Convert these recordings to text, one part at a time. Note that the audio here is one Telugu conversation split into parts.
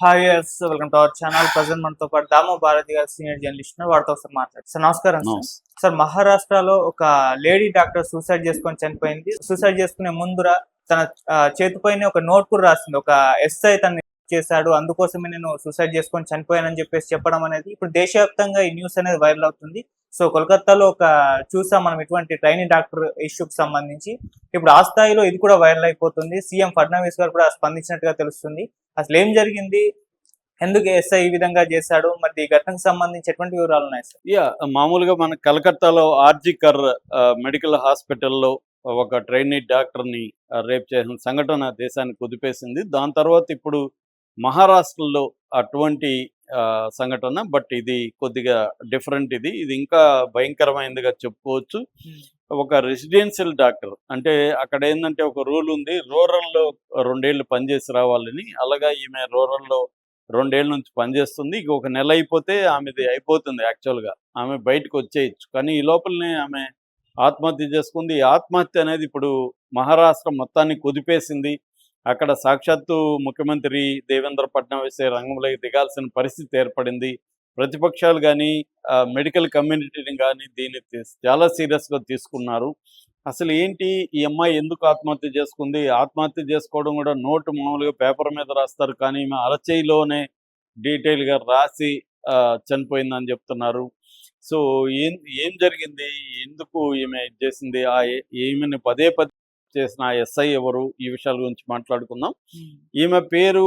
Hi yes welcome to our channel present మనతో పాటు దామో భారతి గారు సీనియర్ జర్నలిస్ట్ వారితో ఒకసారి మాట్లాడు సార్ నమస్కారం సార్. మహారాష్ట్రలో ఒక లేడీ డాక్టర్ సూసైడ్ చేసుకొని చనిపోయింది. సూసైడ్ చేసుకునే ముందుర తన చేతిపైన ఒక నోట్ కూడా రాసింది. ఒక ఎస్ఐ తను చేశాడు. అందుకోసమే నేను సూసైడ్ చేసుకొని చనిపోయానని చెప్పేసి చెప్పడం అనేది ఇప్పుడు దేశవ్యాప్తంగా ఈ న్యూస్ అనేది వైరల్ అవుతుంది. సో కోల్కతాలో ఒక చూసాం మనం ఇటువంటి ట్రైనింగ్ డాక్టర్ ఇష్యూకి సంబంధించి. ఇప్పుడు ఆ స్థాయిలో ఇది కూడా వైరల్ అయిపోతుంది. సీఎం ఫడ్నవీస్ గారు కూడా స్పందించినట్టుగా తెలుస్తుంది. అసలు ఏం జరిగింది? ఎందుకు ఎస్ఐ ఈ విధంగా చేశాడు? మరి ఈ ఘటనకు సంబంధించి ఎటువంటి వివరాలు ఉన్నాయి సార్? యా మామూలుగా మన కలకత్తాలో ఆర్జికర్ ఆ, మెడికల్ హాస్పిటల్లో ఒక ట్రైనీ డాక్టర్ని రేప్ చేసిన సంఘటన దేశాన్ని కుదిపేసింది. దాని తర్వాత ఇప్పుడు మహారాష్ట్రలో అటువంటి సంఘటన బట్ ఇది కొద్దిగా డిఫరెంట్ ఇది. ఇది ఇంకా భయంకరమైనదిగా చెప్పుకోవచ్చు. ఒక రెసిడెన్షియల్ డాక్టర్ అంటే అక్కడ ఏంటంటే ఒక రూల్ ఉంది రూరల్లో రెండేళ్ళు పనిచేసి రావాలని అలాగా ఈమె రూరల్లో రెండేళ్ళ నుంచి పనిచేస్తుంది. ఇక ఒక నెల అయిపోతే ఆమెది అయిపోతుంది యాక్చువల్గా. ఆమె బయటకు వచ్చేయచ్చు. కానీ ఈ లోపలనే ఆమె ఆత్మహత్య చేసుకుంది. ఆత్మహత్య అనేది ఇప్పుడు మహారాష్ట్ర మొత్తాన్ని కుదిపేసింది. అక్కడ సాక్షాత్తు ముఖ్యమంత్రి దేవేంద్ర ఫడ్నవీస్ రంగంలోకి దిగాల్సిన పరిస్థితి ఏర్పడింది. ప్రతిపక్షాలు కానీ మెడికల్ కమ్యూనిటీని కానీ దీన్ని చాలా సీరియస్గా తీసుకున్నారు. అసలు ఏంటి ఈ అమ్మాయి ఎందుకు ఆత్మహత్య చేసుకుంది? ఆత్మహత్య చేసుకోవడం కూడా నోటు మామూలుగా పేపర్ మీద రాస్తారు కానీ ఈమె అరచేయిలోనే డీటెయిల్గా రాసి ఆ, చనిపోయిందని చెప్తున్నారు. సో ఏం ఏం జరిగింది? ఎందుకు ఈమె ఇది చేసింది? ఆ ఏ- పదే పదే చేసిన ఎస్ఐ ఎవరు? ఈ విషయాల గురించి మాట్లాడుకుందాం. ఈమె పేరు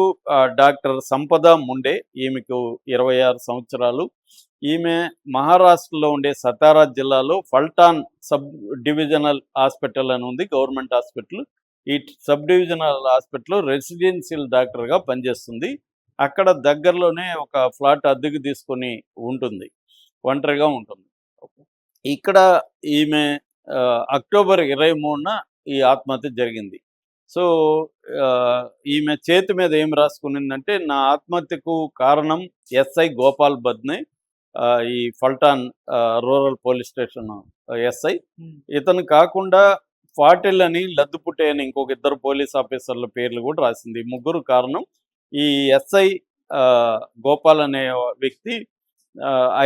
డాక్టర్ సంపద ముండే. ఈమెకు ఇరవై ఆరు సంవత్సరాలు. ఈమె మహారాష్ట్రలో ఉండే సతారా జిల్లాలో ఫల్టాన్ సబ్ డివిజనల్ హాస్పిటల్ అని ఉంది గవర్నమెంట్ హాస్పిటల్. ఈ సబ్ డివిజనల్ హాస్పిటల్లో రెసిడెన్షియల్ డాక్టర్గా పనిచేస్తుంది. అక్కడ దగ్గరలోనే ఒక ఫ్లాట్ అద్దెకు తీసుకొని ఉంటుంది. ఒంటరిగా ఉంటుంది. ఇక్కడ ఈమె అక్టోబర్ ఇరవై మూడున ఈ ఆత్మహత్య జరిగింది. సో ఈమె చేతి మీద ఏం రాసుకునిందంటే నా ఆత్మహత్యకు కారణం ఎస్ఐ గోపాల్ బద్నే ఈ Phaltan rural police station SI. ఇతను కాకుండా పాటిల్ అని లద్దుపుట్టే అని ఇంకొక ఇద్దరు పోలీస్ ఆఫీసర్ల పేర్లు కూడా రాసింది. ముగ్గురు కారణం ఈ ఎస్ఐ గోపాల్ అనే వ్యక్తి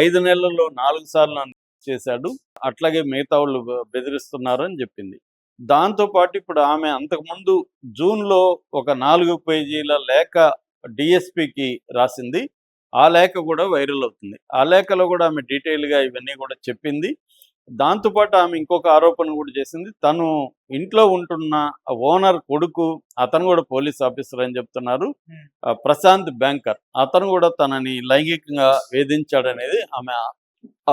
ఐదు నెలల్లో నాలుగు సార్లు చేశాడు. అట్లాగే మిగతా వాళ్ళు బెదిరిస్తున్నారు అని చెప్పింది. దాంతోపాటు ఇప్పుడు ఆమె అంతకుముందు జూన్లో ఒక నాలుగు పేజీల లేఖ డిఎస్పికి రాసింది. ఆ లేఖ కూడా వైరల్ అవుతుంది. ఆ లేఖలో కూడా ఆమె డీటెయిల్గా ఇవన్నీ కూడా చెప్పింది. దాంతోపాటు ఆమె ఇంకొక ఆరోపణ కూడా చేసింది. తను ఇంట్లో ఉంటున్న ఓనర్ కొడుకు అతను కూడా పోలీస్ ఆఫీసర్ అని చెప్తున్నారు. ప్రశాంత్ బ్యాంకర్ అతను కూడా తనని లైంగికంగా వేధించాడనేది ఆమె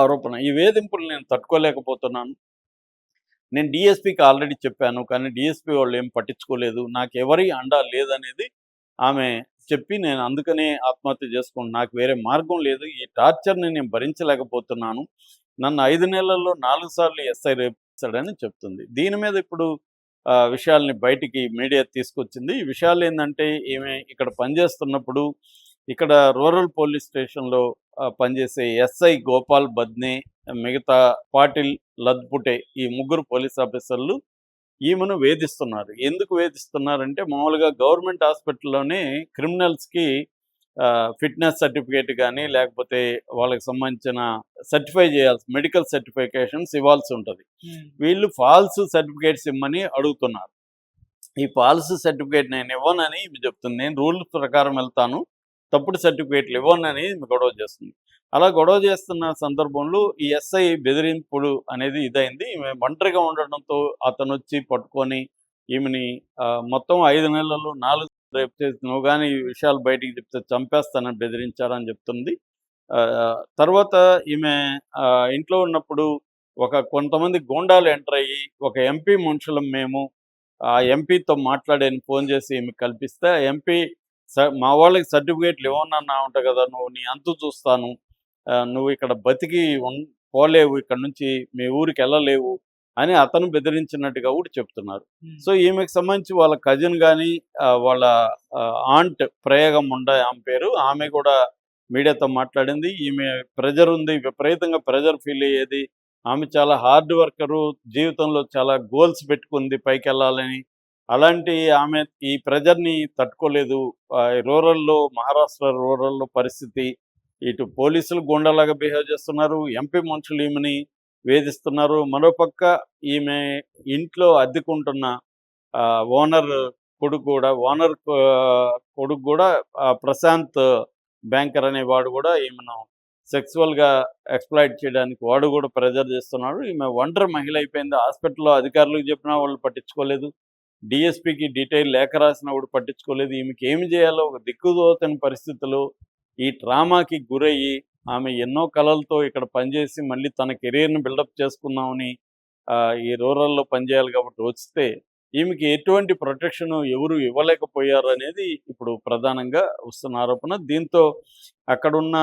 ఆరోపణ. ఈ వేధింపులు నేను తట్టుకోలేకపోతున్నాను. నేను డిఎస్పీకి ఆల్రెడీ చెప్పాను కానీ డిఎస్పి వాళ్ళు ఏం పట్టించుకోలేదు. నాకు ఎవరి అండా లేదనేది ఆమె చెప్పి నేను అందుకనే ఆత్మహత్య చేసుకున్నాను. నాకు వేరే మార్గం లేదు. ఈ టార్చర్ని నేను భరించలేకపోతున్నాను. నన్ను ఐదు నెలల్లో నాలుగు సార్లు ఎస్ఐ రేపిస్తాడని చెప్తుంది. దీని మీద ఇప్పుడు ఆ, విషయాల్ని బయటికి మీడియా తీసుకొచ్చింది. ఈ విషయాలు ఏంటంటే ఈమె ఇక్కడ పనిచేస్తున్నప్పుడు ఇక్కడ రూరల్ పోలీస్ స్టేషన్లో పనిచేసే ఎస్ఐ గోపాల్ బద్నే మిగతా పాటిల్ లద్పుటే ఈ ముగ్గురు పోలీస్ ఆఫీసర్లు ఈమెను వేధిస్తున్నారు. ఎందుకు వేధిస్తున్నారంటే మామూలుగా గవర్నమెంట్ హాస్పిటల్లోనే క్రిమినల్స్కి ఫిట్నెస్ సర్టిఫికేట్ కానీ లేకపోతే వాళ్ళకి సంబంధించిన సర్టిఫై చేయాల్సి మెడికల్ సర్టిఫికేషన్స్ ఇవ్వాల్సి ఉంటుంది. వీళ్ళు ఫాల్స్ సర్టిఫికేట్స్ ఇమ్మని అడుగుతున్నారు. ఈ ఫాల్స్ సర్టిఫికేట్ నేను ఇవ్వనని చెప్తుంది. నేను రూల్ ప్రకారం వెళ్తాను. తప్పుడు సర్టిఫికేట్లు ఇవ్వనని గొడవ చేస్తుంది. అలా గొడవ చేస్తున్న సందర్భంలో ఈ ఎస్ఐ బెదిరింపుడు అనేది ఇదైంది. ఈమె ఒంటరిగా ఉండడంతో అతను వచ్చి పట్టుకొని ఈమెని మొత్తం ఐదు నెలలు నాలుగు రేపు చేసి నువ్వు కానీ ఈ విషయాలు బయటికి చెప్తే చంపేస్తానని బెదిరించారని చెప్తుంది. ఆ, తర్వాత ఈమె ఇంట్లో ఉన్నప్పుడు ఒక కొంతమంది గోండాలు ఎంటర్ అయ్యి ఒక ఎంపీ మనుషులం మేము ఆ ఎంపీతో మాట్లాడేని ఫోన్ చేసి ఈమె కల్పిస్తే ఎంపీ మా వాళ్ళకి సర్టిఫికేట్లు ఇవ్వనన్నా ఉంటా కదా నువ్వు నీ అంతు చూస్తాను. నువ్వు ఇక్కడ బతికి పోలేవు ఇక్కడ నుంచి మీ ఊరికి వెళ్ళలేవు అని అతను బెదిరించినట్టుగా కూడా చెప్తున్నారు. సో ఈమెకు సంబంధించి వాళ్ళ కజిన్ కానీ వాళ్ళ ఆంట్ ప్రయోగం ఉండే ఆమె పేరు ఆమె కూడా మీడియాతో మాట్లాడింది. ఈమె ప్రెజర్ ఉంది విపరీతంగా ప్రెజర్ ఫీల్ అయ్యేది. ఆమె చాలా హార్డ్ వర్కరు జీవితంలో చాలా గోల్స్ పెట్టుకుంది పైకి వెళ్ళాలని అలాంటి ఆమె ఈ ప్రెజర్ని తట్టుకోలేదు. ఆ, రూరల్లో మహారాష్ట్ర రూరల్లో పరిస్థితి ఇటు పోలీసులు గుండలాగా బిహేవ్ చేస్తున్నారు ఎంపీ మనుషులు ఈమెని వేధిస్తున్నారు. మరోపక్క ఈమె ఇంట్లో అద్దెకుంటున్న ఆ, ఓనర్ కొడుకు కూడా ఓనర్ కొడుకు కూడా ఆ, ప్రశాంత్ బ్యాంకర్ అనేవాడు కూడా ఈమెను సెక్సువల్గా ఎక్స్ప్లాయిట్ చేయడానికి వాడు కూడా ప్రెజర్ చేస్తున్నాడు. ఈమె ఒంటరి మహిళ అయిపోయింది. హాస్పిటల్లో అధికారులకు చెప్పినా వాళ్ళు పట్టించుకోలేదు. డిఎస్పికి డీటెయిల్ లేఖ రాసినప్పుడు పట్టించుకోలేదు. ఈమెకి ఏమి చేయాలో ఒక దిక్కుదోతని పరిస్థితులు ఈ ట్రామాకి గురయ్యి ఆమె ఎన్నో కళలతో ఇక్కడ పనిచేసి మళ్ళీ తన కెరీర్ని బిల్డప్ చేసుకుందామని ఈ రూరల్లో పనిచేయాలి కాబట్టి వస్తే ఈమెకి ఎటువంటి ప్రొటెక్షన్ ఎవరు ఇవ్వలేకపోయారు అనేది ఇప్పుడు ప్రధానంగా వస్తున్న ఆరోపణ. దీంతో అక్కడున్న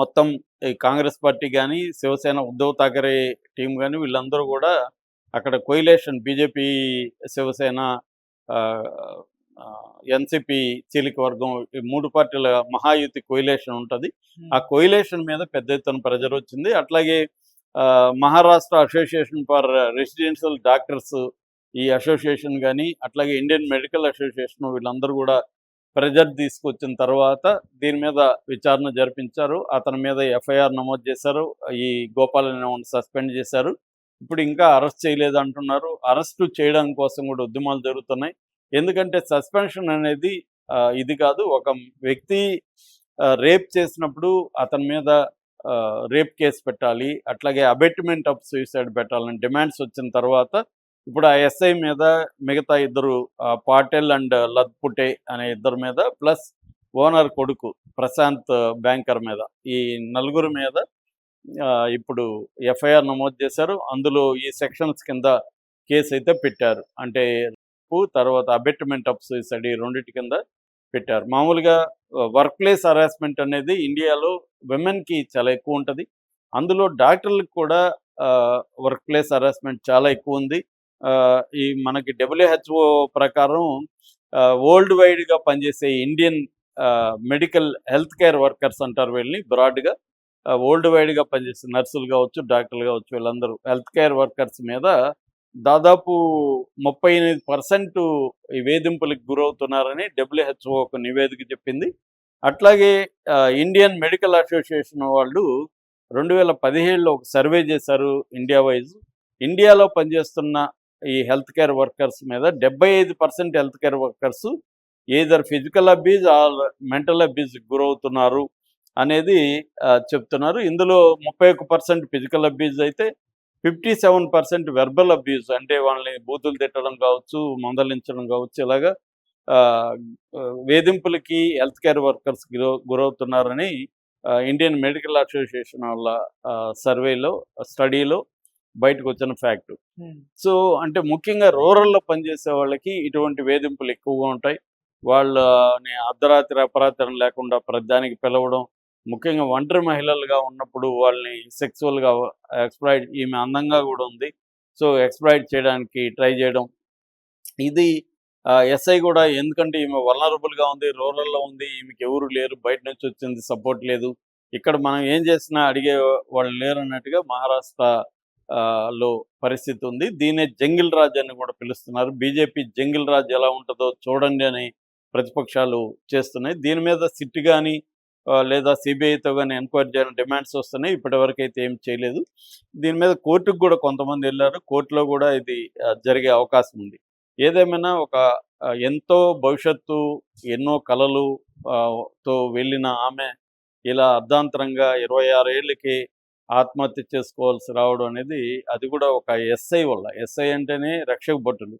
మొత్తం ఈ కాంగ్రెస్ పార్టీ కానీ శివసేన ఉద్ధవ్ థాకరే టీం కానీ వీళ్ళందరూ కూడా అక్కడ కొయిలేషన్ బీజేపీ శివసేన ఎన్సిపి చీలిక వర్గం ఈ మూడు పార్టీల మహాయుతి కొయిలేషన్ ఉంటుంది. ఆ కొయిలేషన్ మీద పెద్ద ఎత్తున ప్రెజర్ వచ్చింది. అట్లాగే Maharashtra association for residential doctors ఈ అసోసియేషన్ కానీ అట్లాగే ఇండియన్ మెడికల్ అసోసియేషన్ వీళ్ళందరూ కూడా ప్రెజర్ తీసుకొచ్చిన తర్వాత దీని మీద విచారణ జరిపించారు. అతని మీద ఎఫ్ఐఆర్ నమోదు చేశారు. ఈ గోపాలని సస్పెండ్ చేశారు. ఇప్పుడు ఇంకా అరెస్ట్ చేయలేదు అంటున్నారు అరెస్ట్ చేయడం కోసం కూడా ఉద్యమాలు జరుగుతున్నాయి. ఎందుకంటే సస్పెన్షన్ అనేది ఇది కాదు. ఒక వ్యక్తి రేప్ చేసినప్పుడు అతని మీద రేప్ కేసు పెట్టాలి. అట్లాగే అబెట్మెంట్ ఆఫ్ సూసైడ్ పెట్టాలని డిమాండ్స్ వచ్చిన తర్వాత ఇప్పుడు ఆ ఎస్ఐ మీద మిగతా ఇద్దరు ఆ, పాటెల్ అండ్ లద్పుటే అనే ఇద్దరు మీద ప్లస్ ఓనర్ కొడుకు ప్రశాంత్ బ్యాంకర్ మీద ఈ నలుగురు మీద ఇప్పుడు ఎఫ్ఐఆర్ నమోదు చేశారు. అందులో ఈ సెక్షన్స్ కింద కేసు అయితే పెట్టారు. అంటే తర్వాత అబెట్మెంట్ ఆఫ్ సూసైడ్ ఈ రెండింటి కింద పెట్టారు. మామూలుగా వర్క్ ప్లేస్ హరాస్మెంట్ అనేది ఇండియాలో విమెన్కి చాలా ఎక్కువ ఉంటుంది. అందులో డాక్టర్లకు కూడా వర్క్ ప్లేస్ హరాస్మెంట్ చాలా ఎక్కువ ఉంది. ఆ, ఈ మనకి డబ్ల్యూహెచ్ఓ ప్రకారం వరల్డ్ వైడ్గా పనిచేసే Indian medical health care workers అంటారు వీళ్ళని బ్రాడ్గా. వరల్డ్ వైడ్గా పనిచేసే నర్సులు కావచ్చు డాక్టర్లు కావచ్చు వీళ్ళందరూ హెల్త్ కేర్ వర్కర్స్ మీద దాదాపు ముప్పై ఎనిమిది పర్సెంట్ ఈ వేధింపులకు గురవుతున్నారని డబ్ల్యూహెచ్ఓ ఒక నివేదిక చెప్పింది. అట్లాగే ఇండియన్ మెడికల్ అసోసియేషన్ వాళ్ళు రెండు వేల పదిహేడులో ఒక సర్వే చేశారు ఇండియా వైజ్ ఇండియాలో పనిచేస్తున్న ఈ హెల్త్ కేర్ వర్కర్స్ మీద డెబ్బై ఐదు percent health care workers either physical abuse or mental అబ్యూజ్కి గురవుతున్నారు. అనేది చెప్తున్నారు. ఇందులో ముప్పై ఒక్క పర్సెంట్ ఫిజికల్ అబ్యూజ్ అయితే fifty seven percent verbal abuse అంటే వాళ్ళని బూతులు తిట్టడం కావచ్చు మందలించడం కావచ్చు ఇలాగా వేధింపులకి హెల్త్ కేర్ వర్కర్స్ గురవు గురవుతున్నారని ఇండియన్ మెడికల్ అసోసియేషన్ వాళ్ళ సర్వేలో స్టడీలో బయటకు వచ్చిన ఫ్యాక్ట్ సో అంటే ముఖ్యంగా రూరల్లో పనిచేసే వాళ్ళకి ఇటువంటి వేధింపులు ఎక్కువగా ఉంటాయి. వాళ్ళని అర్ధరాత్రి అపరాత్రం లేకుండా ప్రధానికి పిలవడం ముఖ్యంగా ఒంటరి మహిళలుగా ఉన్నప్పుడు వాళ్ళని సెక్సువల్గా ఎక్స్ప్లాయిడ్ ఈమె అందంగా కూడా ఉంది. సో ఎక్స్ప్లాయిడ్ చేయడానికి ట్రై చేయడం. ఇది ఎస్ఐ కూడా ఎందుకంటే ఈమె వలనరబుల్గా ఉంది రూరల్లో ఉంది ఈమెకి ఎవరు లేరు బయట నుంచి వచ్చింది సపోర్ట్ లేదు. ఇక్కడ మనం ఏం చేసినా అడిగే వాళ్ళు లేరు అన్నట్టుగా మహారాష్ట్ర ఆ, లో పరిస్థితి ఉంది. దీన్నే జంగిల్ రాజ్ అని కూడా పిలుస్తున్నారు. బీజేపీ జంగిల్ రాజ్ ఎలా ఉంటుందో చూడండి అని ప్రతిపక్షాలు చేస్తున్నాయి. దీని మీద సిట్ కానీ లేదా సిబిఐతో కానీ ఎంక్వైరీ చేయాలని డిమాండ్స్ వస్తున్నాయి. ఇప్పటివరకు అయితే ఏం చేయలేదు. దీని మీద కోర్టుకు కూడా కొంతమంది వెళ్ళారు. కోర్టులో కూడా ఇది జరిగే అవకాశం ఉంది. ఏదేమైనా ఒక ఎంతో భవిష్యత్తు ఎన్నో కళలు ఆ, తో వెళ్ళిన ఆమె ఇలా అర్ధాంతరంగా ఇరవై ఆరు ఏళ్ళకి ఆత్మహత్య చేసుకోవాల్సి రావడం అనేది అది కూడా ఒక ఎస్ఐ వల్ల. ఎస్ఐ అంటేనే రక్షక భటులు.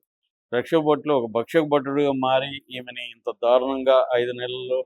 రక్షక భటులు ఒక భక్షక భటుడుగా మారి ఈమెని ఇంత దారుణంగా ఐదు నెలల్లో